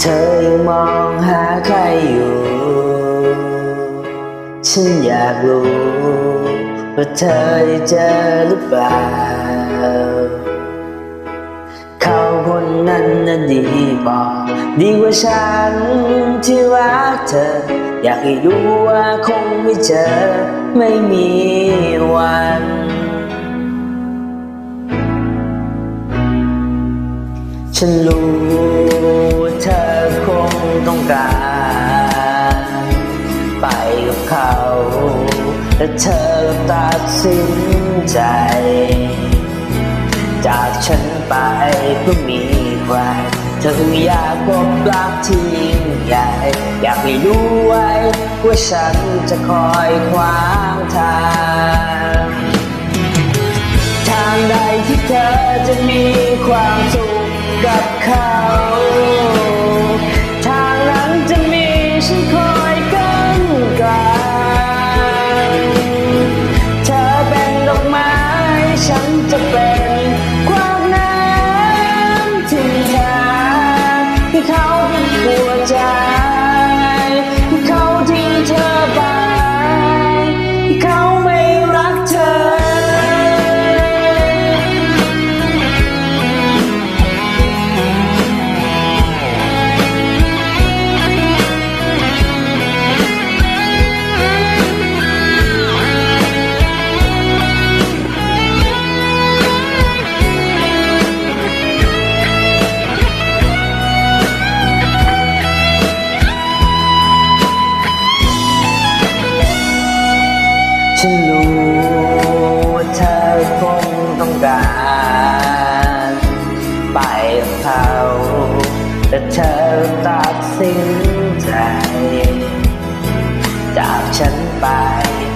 เธอยังมองหาใครอยู่ ฉันอยากรู้ว่าเธอได้เจอหรือเปล่า เขาคนนั้นน่ะดีบอกดีกว่าฉันที่รักเธอ อยากให้รู้ว่าคงไม่เจอ ไม่มีวันฉันรู้ การไปกับเขาและเธอตัดสินใจ จากฉันไปเพื่อมีใครเธอคงอยากพบรักที่ยิ่งใหญ่ อยากให้รู้ไว้ว่าฉันจะคอยขวางทาง ทางใดที่เธอจะมีความสุขกับเขา ใจ จากฉันไป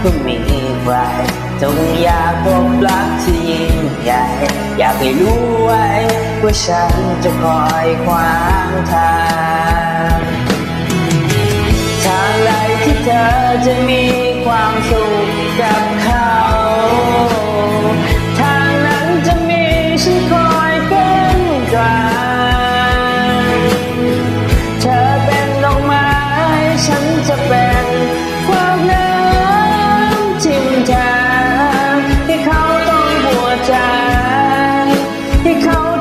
ก็มีใครจงอยากพบรักที่ยิ่งใหญ่ อยากให้รู้ไว้ว่าฉันจะคอยขวางทาง ทางใดที่เธอจะมี ที่